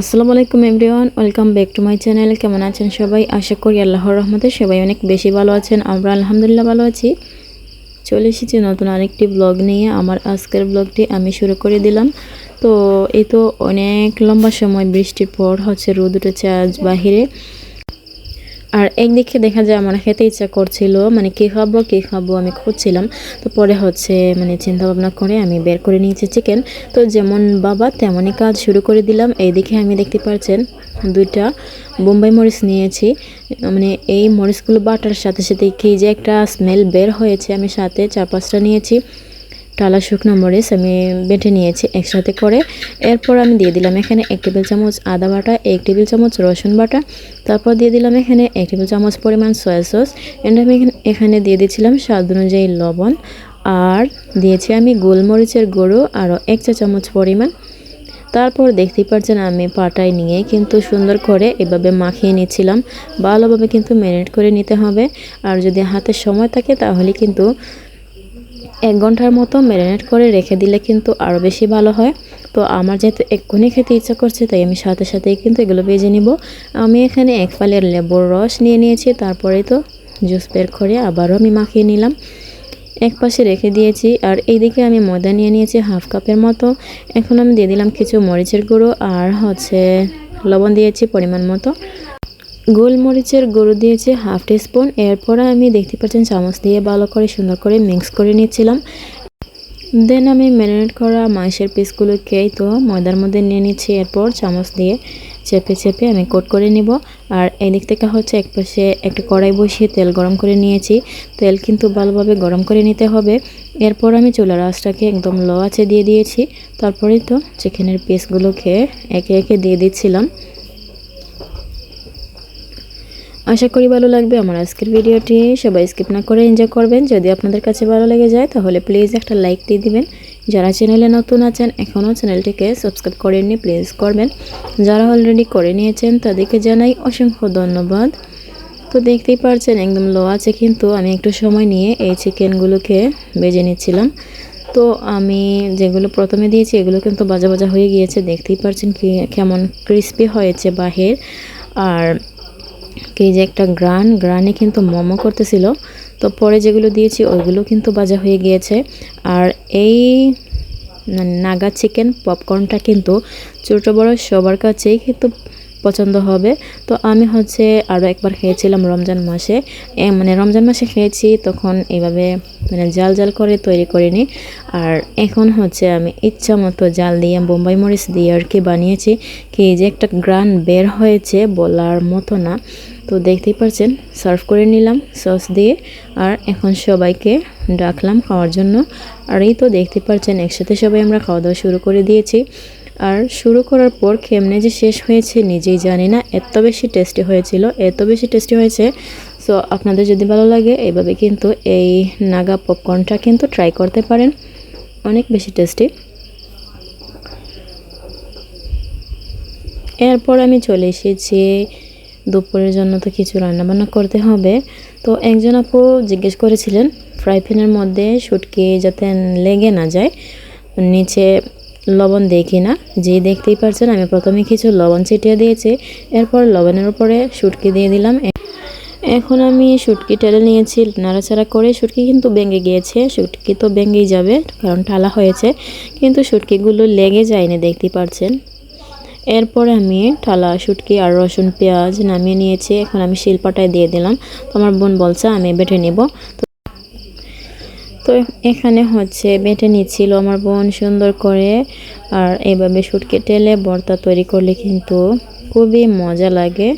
আসসালামু আলাইকুম everyone, welcome back to my channel. কেমন আছেন সবাই? আশা করি আল্লাহর রহমতে সবাই অনেক বেশি ভালো আছেন। আমরা আলহামদুলিল্লাহ ভালো আছি। চলে এসেছি নতুন আরেকটি ব্লগ নিয়ে। আমার আজকের ব্লগটি আমি শুরু করে দিলাম। তো এই তো অনেক লম্বা সময় বৃষ্টির পর হচ্ছে রোদ উঠেছে আজ বাহিরে। আর একদিকে দেখা যায় আমার খেতে ইচ্ছা করছিল মানে কী খাব কী খাব আমি খুঁজছিলাম। তো পরে হচ্ছে মানে চিন্তা ভাবনা করে আমি বের করে নিয়েছি চিকেন তো যেমন বাবা তেমনই কাজ শুরু করে দিলাম। এইদিকে আমি দেখতে পাচ্ছেন দুইটা বোম্বাই মরিচ নিয়েছি। মানে এই মরিচগুলো বাটার সাথে সাথে কি যে একটা স্মেল বের হয়েছে। আমি সাথে চার পাঁচটা নিয়েছি। টালা শুকনো মরিচ আমি বেটে নিয়েছি একসাথে করে। এরপর আমি দিয়ে দিলাম এখানে এক টেবিল চামচ আদা বাটা, এক টেবিল চামচ রসুন বাটা, তারপর দিয়ে দিলাম এখানে এক টেবিল চামচ পরিমাণ সয়া সস এন্ড আমি এখানে দিয়ে দিয়েছিলাম স্বাদ অনুযায়ী লবণ, আর দিয়েছি আমি গোলমরিচের গুঁড়ো আরও এক চা চামচ পরিমাণ। তারপর দেখতেই পারছেন আমি পাটায় নিয়ে কিন্তু সুন্দর করে এভাবে মাখিয়ে নিচ্ছিলাম। ভালোভাবে কিন্তু ম্যারিনেট করে নিতে হবে। আর যদি হাতে সময় থাকে তাহলে কিন্তু এক ঘণ্টার মতো ম্যারিনেট করে রেখে দিলে কিন্তু আরও বেশি ভালো হয়। তো আমার যেহেতু এক্ষুনি খেতে ইচ্ছা করছে, তাই আমি সাথে সাথেই কিন্তু এগুলো ভেজে নিব। আমি এখানে এক ফালের লেবুর রস নিয়ে নিয়েছি তারপরে তো জুস বের করে আবারও আমি মাখিয়ে নিলাম। এক পাশে রেখে দিয়েছি, আর এইদিকে আমি ময়দা নিয়ে নিয়েছি হাফ কাপের মতো। এখন আমি দিয়ে দিলাম কিছু মরিচের গুঁড়ো আর হচ্ছে লবণ দিয়েছি পরিমাণ মতো। গোলমরিচের গুঁড়ো দিয়েছি হাফ স্পুন এরপরে আমি দেখতে পাচ্ছেন চামচ দিয়ে ভালো করে সুন্দর করে মিক্স করে নিচ্ছিলাম। দেন আমি ম্যারিনেট করা মাংসের পিসগুলোকে তো ময়দার মধ্যে নিয়ে নিচ্ছি। এরপর চামচ দিয়ে চেপে চেপে আমি কোট করে নিব। আর এদিক থেকে হচ্ছে এক পাশে একটা কড়াই বসিয়ে তেল গরম করে নিয়েছি। তেল কিন্তু ভালোভাবে গরম করে নিতে হবে। এরপর আমি চুলার আঁচটাকে একদম লো আছে দিয়ে দিয়েছি। তারপরেই তো চিকেনের পিসগুলোকে একে একে দিয়ে দিচ্ছিলাম। আশা করি ভালো লাগবে আমার আজকের ভিডিওটি। সবাই স্কিপ না করে এনজয় করবেন। যদি আপনাদের কাছে ভালো লেগে যায়, তাহলে প্লিজ একটা লাইক দিয়ে দিবেন। যারা চ্যানেলে নতুন আছেন, এখনও চ্যানেলটিকে সাবস্ক্রাইব করেননি প্লিজ করবেন। যারা অলরেডি করে নিয়েছেন, তাদেরকে জানাই অসংখ্য ধন্যবাদ। তো দেখতেই পারছেন, একদম লো আছে কিন্তু আমি একটু সময় নিয়ে এই চিকেনগুলোকে বেজে নিচ্ছিলাম। তো আমি যেগুলো প্রথমে দিয়েছি, এগুলো কিন্তু বাজা বাজা হয়ে গিয়েছে। দেখতেই পারছেন কি, কেমন ক্রিস্পি হয়েছে বাহির। আর কি যে একটা গ্রান, গ্রানে কিন্তু মোমো করতেছিল। তো পরে যেগুলো দিয়েছি, ওইগুলো কিন্তু বাজা হয়ে গিয়েছে। আর এই নাগা চিকেন পপকর্নটা কিন্তু ছোটো বড় সবার কাছেই কিন্তু পছন্দ হবে। তো আমি হচ্ছে আরও একবার খেয়েছিলাম রমজান মাসে। মানে রমজান মাসে খেয়েছি, তখন এইভাবে মানে জাল জাল করে তৈরি করিনি। আর এখন হচ্ছে আমি ইচ্ছা মতো জাল দিয়ে, বোম্বাই মরিচ দিয়ে আর কি বানিয়েছি। কি যে একটা গ্রান বের হয়েছে বলার মতো না। তো দেখতেই পাচ্ছেন, সার্ভ করে নিলাম সস দিয়ে। আর এখন সবাইকে ডাকলাম খাওয়ার জন্য। আর এই তো দেখতে পাচ্ছেন, একসাথে সবাই আমরা খাওয়া দাওয়া শুরু করে দিয়েছি। আর শুরু করার পর কেমনে যে শেষ হয়েছে নিজেই জানি না, এত বেশি টেস্টি হয়েছিল, এত বেশি টেস্টি হয়েছে। সো আপনাদের যদি ভালো লাগে এইভাবে কিন্তু এই নাগা পপকর্নটা কিন্তু ট্রাই করতে পারেন। অনেক বেশি টেস্টি এরপর আমি চলে এসেছি, দুপুরের জন্য তো কিছু রান্নাবান্না করতে হবে। তো একজন আপু জিজ্ঞেস করেছিলেন ফ্রাই প্যানের মধ্যে শুটকি যাতে লেগে না যায়, নিচে লবণ কি না যে দেখতেই পারছেন আমি প্রথমে কিছু লবণ ছিটিয়ে দিয়েছি, এরপর লবণের উপরে শুটকি দিয়ে দিলাম। এখন আমি শুটকি টেলে নিয়েছি, নাড়াচাড়া করে শুটকি কিন্তু ভেঙে গিয়েছে, শুটকি তো ভেঙেই যাবে, কারণ ঠালা হয়েছে, কিন্তু শুটকিগুলো লেগে যায়নি, দেখতেই পারছেন। এরপর আমি ঠালা শুটকি আর রসুন পেঁয়াজ নামিয়ে নিয়েছি, এখন আমি শিলপাটায় দিয়ে দিলাম। আমার বোন বলছে আমি বেটে নেব। এখানে হচ্ছে বেটে নিচ্ছিল আমার বোন সুন্দর করে। আর এইভাবে শুটকি টেলে বর্তা তৈরি করলে কিন্তু খুবই মজা লাগে।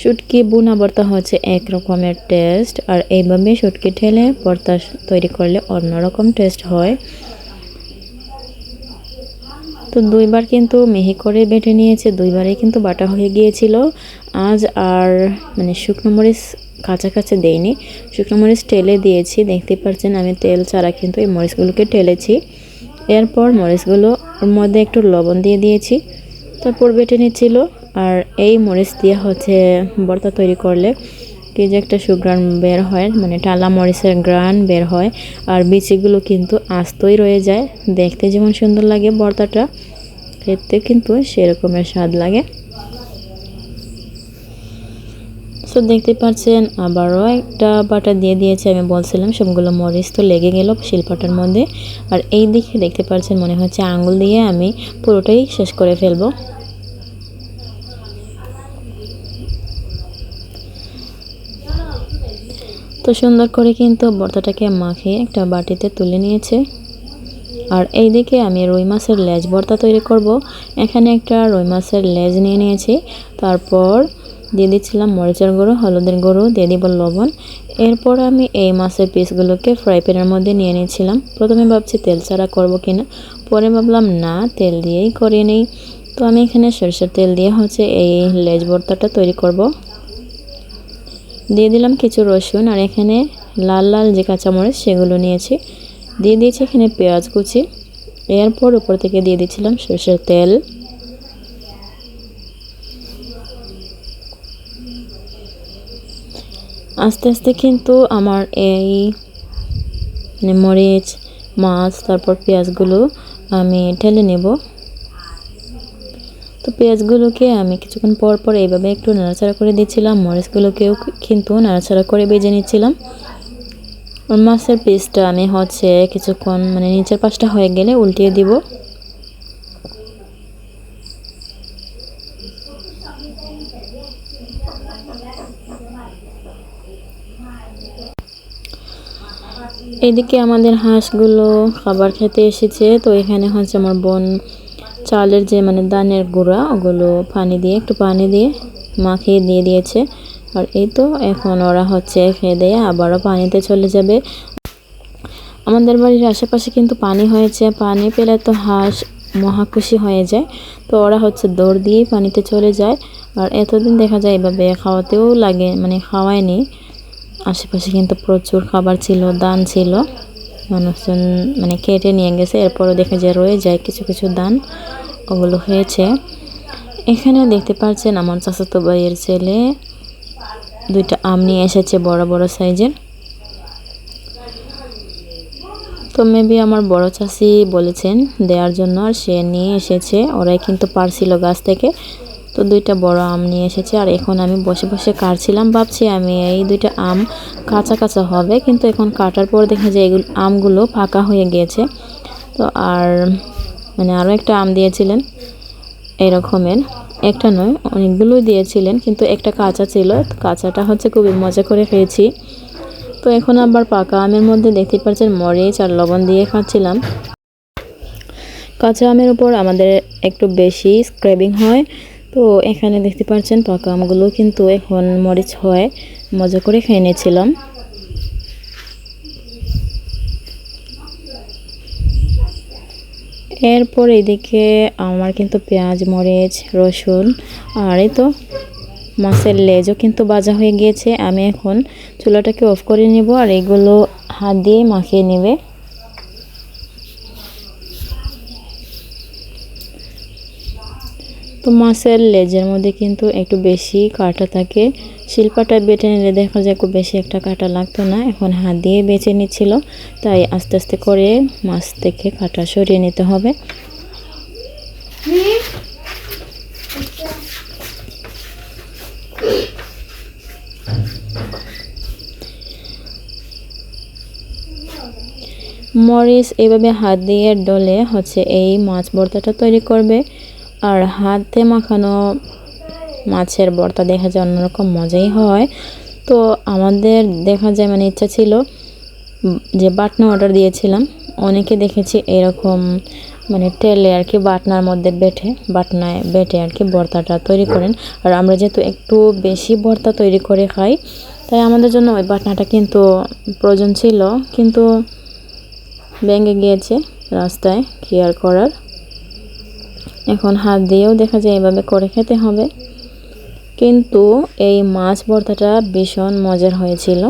শুটকি বুনা ভর্তা হচ্ছে এক রকমের টেস্ট, আর এইভাবে শুটকি ঠেলে ভর্তা তৈরি করলে অন্যরকম টেস্ট হয়। তো দুইবার কিন্তু মিহি করে বেটে নিয়েছে দুইবারে কিন্তু বাটা হয়ে গিয়েছিল। আজ আর মানে শুকনো মরিচ কাছাকাছি দেইনি। শুকনো মরিচ টেলে দিয়েছি দেখতে পাচ্ছেন আমি তেল ছাড়া কিন্তু এই মরিচগুলোকে টেলেছি এরপর মরিচগুলো ওর মধ্যে একটু লবণ দিয়ে দিয়েছি, তারপর বেটে নিচ্ছিল। আর এই মরিচ দিয়ে হচ্ছে বর্তা তৈরি করলে কি যে একটা সুগ্রান বের হয় মানে টালা মরিচের গ্রান বের হয়, আর বিচিগুলো কিন্তু আস্তই রয়ে যায়। দেখতে যেমন সুন্দর লাগে বর্তাটা, খেতে কিন্তু সেরকমের স্বাদ লাগে। তো দেখতে পাচ্ছেন, আবারও একটা বাটা দিয়ে দিয়েছে। আমি বলছিলাম সবগুলো মরিচ তো লেগে গেল শিলপাটার মধ্যে। আর এই দিকে দেখতে পাচ্ছেন মনে হচ্ছে আঙুল দিয়ে আমি পুরোটাই শেষ করে ফেলব। তো সুন্দর করে কিন্তু ভর্তাটাকে মাখিয়ে একটা বাটিতে তুলে নিয়েছে। আর এই দিকে আমি রুই মাছের লেজ ভর্তা তৈরি করব। এখানে একটা রুই মাছের লেজ নিয়ে নিয়েছি। তারপর দিয়ে দিচ্ছিলাম মরিচের গুঁড়ো, হলুদের গুঁড়ো, দিয়ে দিব লবণ। এরপর আমি এই মাছের পিসগুলোকে ফ্রাই প্যানের মধ্যে নিয়ে নিয়েছিলাম। প্রথমে ভাবছি তেল ছাড়া করব কিনা, পরে ভাবলাম না, তেল দিয়েই করিয়ে নিই। তো আমি এখানে সরষের তেল দিয়ে হচ্ছে এই লেজ ভর্তাটা তৈরি করব। দিয়ে দিলাম কিছু রসুন আর এখানে লাল লাল যে কাঁচামরিচ সেগুলো নিয়েছি। দিয়ে দিয়েছি এখানে পেঁয়াজ কুচি। এরপর উপর থেকে দিয়ে দিচ্ছিলাম সরষের তেল। আস্তে আস্তে কিন্তু আমার এই মানে মরিচ, মাছ, তারপর পেঁয়াজগুলো আমি ঢেলে নেব। তো পেঁয়াজগুলোকে আমি কিছুক্ষণ পর পর এইভাবে একটু নাড়াচাড়া করে দিচ্ছিলাম। মরিচগুলোকেও কিন্তু নাড়াচাড়া করে বেজে নিচ্ছিলাম। মাছের পিসটা আমি হচ্ছে কিছুক্ষণ মানে নিচের পাশটা হয়ে গেলে উল্টিয়ে দিব। এদিকে আমাদের হাঁসগুলো খাবার খেতে এসেছে। তো এখানে হচ্ছে আমার বোন চালের যে মানে দানের গুঁড়া, ওগুলো পানি দিয়ে, একটু পানি দিয়ে মাখিয়ে দিয়ে দিয়েছে। আর এই তো এখন ওরা হচ্ছে খেয়ে দিয়ে আবারও পানিতে চলে যাবে। আমাদের বাড়ির আশেপাশে কিন্তু পানি হয়েছে। পানি পেলে তো হাঁস মহা খুশি হয়ে যায়। তো ওরা হচ্ছে দৌড় দিয়েই পানিতে চলে যায়। আর এতদিন দেখা যায় এভাবে খাওয়াতেও লাগে মানে খাওয়ায়নি। আশেপাশে কিন্তু প্রচুর খাবার ছিল, দান ছিল। মানুষজন মানে কেটে নিয়ে গেছে, এরপরও দেখা যায় রয়ে যায় কিছু কিছু দান। ওগুলো হয়েছে। এখানে দেখতে পাচ্ছেন আমার চাচাতো ভাইয়ের ছেলে। দুইটা আম নিয়ে এসেছে বড় বড় সাইজের। তো মেবি আমার বড় চাষি বলেছেন দেওয়ার জন্য, আর সে নিয়ে এসেছে। ওরাই কিন্তু পারছিল গাছ থেকে। তো দুইটা বড় আম নিয়ে এসেছে। আর এখন আমি বসে বসে কাটছিলাম, ভাবছি আমি এই দুইটা আম কাঁচা কাঁচা হবে। কিন্তু এখন কাটার পর দেখা যায় এগুলো আমগুলো ফাঁকা হয়ে গিয়েছে। তো আর মানে আরও একটা আম দিয়েছিলেন এরকমের। একটা নয়, অনেকগুলোই দিয়েছিলেন। কিন্তু একটা কাঁচা ছিল। কাঁচাটা হচ্ছে খুবই মজা করে খেয়েছি। তো এখন আবার পাকা আমের মধ্যে দেখতে পাচ্ছেন মরিচ আর লবণ দিয়ে খাচ্ছিলাম। কাঁচা আমের উপর আমাদের একটু বেশি স্ক্রেবিং হয়। তো এখানে দেখতে পাচ্ছেন পাকা আমগুলো কিন্তু এখন মরিচ হয়। মজা করে খেয়ে নিয়েছিলাম। এরপর এদিকে আমার কিন্তু পেঁয়াজ, মরিচ, রসুন আর এই তো মাছের লেজও কিন্তু বাজা হয়ে গিয়েছে। আমি এখন চুলাটাকে অফ করে নিব আর এগুলো হাত দিয়ে মাখিয়ে নেবে। তো মাছের লেজের মধ্যে কিন্তু একটু বেশি কাটা থাকে। শিল্পাটা বেটে নিলে দেখা যায় খুব বেশি একটা কাটা লাগতো না। এখন হাত দিয়ে বেছে নিচ্ছিল, তাই আস্তে আস্তে করে মাছ থেকে কাটা সরিয়ে নিতে হবে। মরিচ এভাবে হাত দিয়ে ডলে হচ্ছে এই মাছ ভর্তাটা তৈরি করবে। আর হাতে মাখানো মাছের ভর্তা দেখা যায় অন্যরকম মজাই হয়। তো আমাদের দেখা যায় মানে ইচ্ছা ছিল যে বাটনা অর্ডার দিয়েছিলাম। অনেকে দেখেছি এরকম মানে তেলে আর কি বাটনার মধ্যে বেটে, বাটনায় বেটে আর কি ভর্তাটা তৈরি করেন। আর আমরা যেহেতু একটু বেশি ভর্তা তৈরি করে খাই, তাই আমাদের জন্য ওই বাটনাটা কিন্তু প্রয়োজন ছিল। কিন্তু ভেঙে গিয়েছে রাস্তায় কেয়ার করার? এখন হাত দিয়েও দেখা যায় এভাবে করে খেতে হবে। কিন্তু এই মাছ ভর্তাটা ভীষণ মজার হয়েছিল।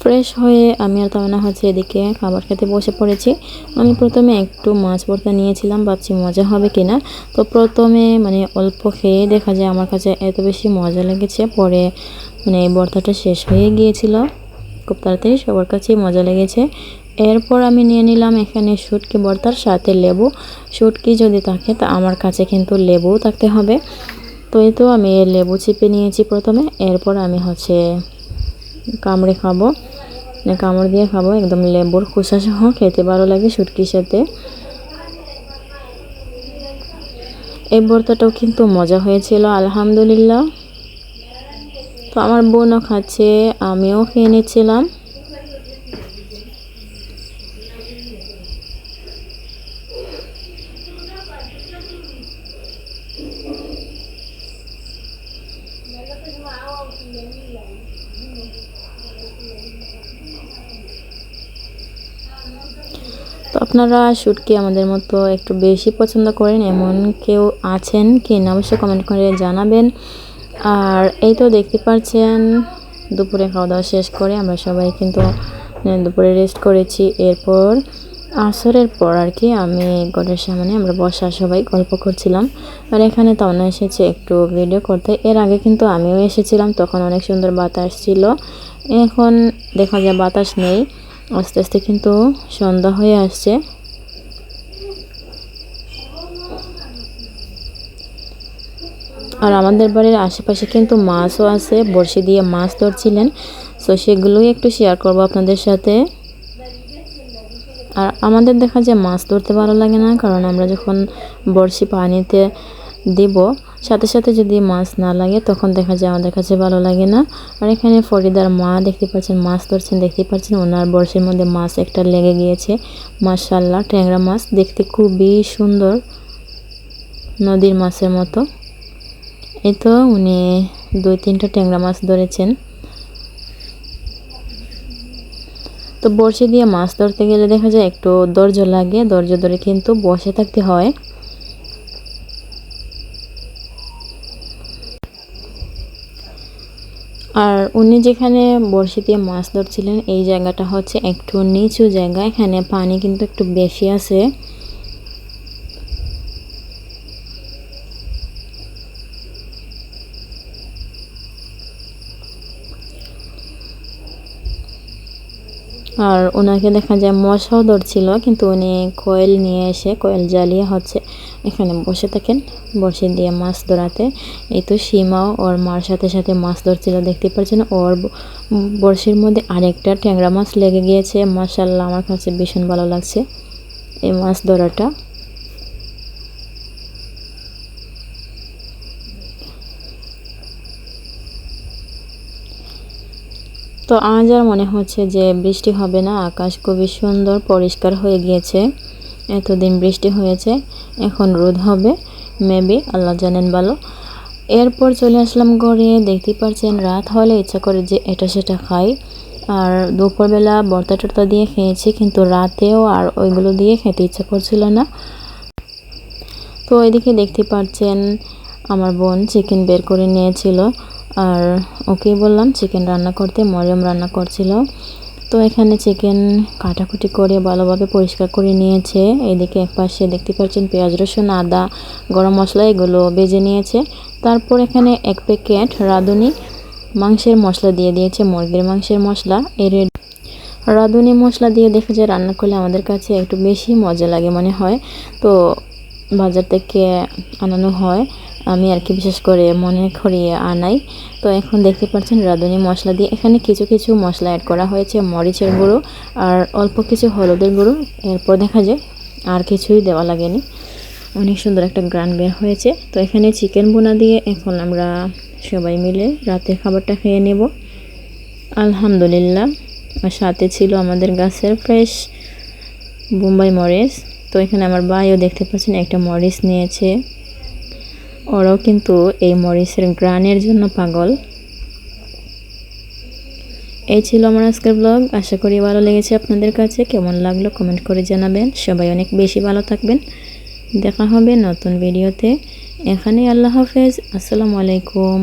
ফ্রেশ হয়ে আমি আর তামনা হচ্ছে এদিকে খাবার খেতে বসে পড়েছি। আমি প্রথমে একটু মাছ ভর্তা নিয়েছিলাম, ভাবছি মজা হবে কিনা। তো প্রথমে মানে অল্প খেয়ে দেখা যায় আমার কাছে এত বেশি মজা লেগেছে, পরে মানে এই ভর্তাটা শেষ হয়ে গিয়েছিল। খুব তাড়াতাড়ি সবার কাছেই মজা লেগেছে। এরপর আমি নিয়ে নিলাম এখানে শুটকি ভর্তার সাথে লেবু। শুটকি যদি থাকে, তা আমার কাছে কিন্তু লেবুও থাকতে হবে। তো এই তো আমি লেবু চিপে নিয়েছি প্রথমে। এরপর আমি হচ্ছে কামড়ে খাব। মানে কামড় দিয়ে খাব, একদম লেবুর খোসা সহ খেতে ভালো লাগে শুটকির সাথে। এই ভর্তাটাও কিন্তু মজা হয়েছিল, আলহামদুলিল্লাহ। তো আমার বোনও খাচ্ছে, আমিও খেয়ে নিচ্ছিলাম। আপনারা শুটকি আমাদের মতো একটু বেশি পছন্দ করেন, এমন কেউ আছেন কি না অবশ্যই কমেন্ট করে জানাবেন। আর এই তো দেখতে পাচ্ছেন, দুপুরে খাওয়া দাওয়া শেষ করে আমরা সবাই কিন্তু দুপুরে রেস্ট করেছি। এরপর আসরের পর আর কি আমি ঘরের সামনে আমরা বসা সবাই গল্প করছিলাম। আর এখানে তখন এসেছে একটু ভিডিও করতে। এর আগে কিন্তু আমিও এসেছিলাম, তখন অনেক সুন্দর বাতাস ছিল। এখন দেখা যায় বাতাস নেই। আস্তে আস্তে কিন্তু সন্ধ্যা হয়ে আসছে। আর আমাদের বাড়ির আশেপাশে কিন্তু মাছও আছে, বড়শি দিয়ে মাছ ধরছিলেন। সো সেগুলোই একটু শেয়ার করব আপনাদের সাথে। আর আমাদের দেখা যায় মাছ ধরতে ভালো লাগে না, কারণ আমরা যখন বড়শি পানিতে দিব সাথে সাথে যদি মাছ না লাগে, তখন দেখা যায় আমাদের কাছে ভালো লাগে না। আর এখানে ফরিদার মা দেখতে পাচ্ছেন, মাছ ধরছেন দেখতে পাচ্ছেন ওনার বর্ষের মধ্যে মাছ একটা লেগে গিয়েছে। মাসাল্লাহ ট্যাংরা মাছ দেখতে খুবই সুন্দর, নদীর মাছের মতো। এই তো উনি দুই তিনটা ট্যাংরা মাছ ধরেছেন। তো বড়শি দিয়ে মাছ ধরতে গেলে দেখা যায় একটু ধৈর্য লাগে, ধৈর্য ধরে কিন্তু বসে থাকতে হয়। আর উনি যেখানে বড়শি দিয়ে মাছ ধরছিলেন, এই জায়গাটা হচ্ছে একটু নিচু জায়গা। এখানে পানি কিন্তু একটু বেশি আছে। আর ওনাকে দেখা যায় মশাও ধরছিল, কিন্তু উনি কয়েল নিয়ে এসে কয়েল জ্বালিয়ে হচ্ছে এখানে বসে থাকেন। বসে দিয়ে মাছ ধরাতে। এই তো সীমাও ওর মার সাথে সাথে মাছ ধরছিল, দেখতে পাচ্ছেন ওর বড়শির মধ্যে আরেকটা ট্যাংরা মাছ লেগে গিয়েছে। মাসাল্লাহ আমার কাছে ভীষণ ভালো লাগছে এই মাছ ধরাটা। তো আজ আর মনে হচ্ছে যে বৃষ্টি হবে না। আকাশ খুবই সুন্দর, পরিষ্কার হয়ে গিয়েছে। এতদিন বৃষ্টি হয়েছে। এখন রোদ হবে মেবি আল্লাহ জানেন ভালো। এরপর চলে আসলাম ঘরে দেখতে পারছেন রাত হলে ইচ্ছা করে যে এটা সেটা খাই। আর দুপুরবেলা বর্তা টর্তা দিয়ে খেয়েছি, কিন্তু রাতেও আর ওইগুলো দিয়ে খেতে ইচ্ছা করছিল না। তো ওইদিকে দেখতে পাচ্ছেন আমার বোন চিকেন বের করে নিয়েছিল। আর ওকে বললাম চিকেন রান্না করতে মরিয়ম রান্না করছিল। তো এখানে চিকেন কাটাকুটি করে ভালোভাবে পরিষ্কার করে নিয়েছে। এদিকে এক পাশে দেখতে পাচ্ছেন পেঁয়াজ, রসুন, আদা, গরম মশলা এগুলো বেজে নিয়েছে। তারপর এখানে এক প্যাকেট রাঁধুনি মাংসের মশলা দিয়ে দিয়েছে, মুরগির মাংসের মশলা। এর রাঁধুনি মশলা দিয়ে দেখে যে রান্না করলে আমাদের কাছে একটু বেশি মজা লাগে মনে হয়। তো বাজার থেকে আনানো হয়। আমি আর কি বিশেষ করে মনে করিয়ে আনাই। তো এখন দেখতে পাচ্ছেন রাঁধুনি মশলা দিয়ে এখানে কিছু কিছু মশলা অ্যাড করা হয়েছে, মরিচের গুঁড়ো আর অল্প কিছু হলুদের গুঁড়ো। এরপর দেখা যায় আর কিছুই দেওয়া লাগেনি। অনেক সুন্দর একটা গ্রান বের হয়েছে। তো এখানে চিকেন বোনা দিয়ে এখন আমরা সবাই মিলে রাতের খাবারটা খেয়ে নেব। আলহামদুলিল্লাহ। আর সাথে ছিল আমাদের গাছের ফ্রেশ বোম্বাই মরিচ। তো এখানে আমার ভাইও দেখতে পাচ্ছেন একটা মরিচ নিয়েছে। ওরাও কিন্তু এই মরিচের গ্রানের জন্য পাগল। এই ছিল আমার আজকের ব্লগ আশা করি ভালো লেগেছে আপনাদের কাছে। কেমন লাগল কমেন্ট করে জানাবেন। সবাই অনেক বেশি ভালো থাকবেন। দেখা হবে নতুন ভিডিওতে এখানে আল্লাহ হাফেজ। আসসালামু আলাইকুম।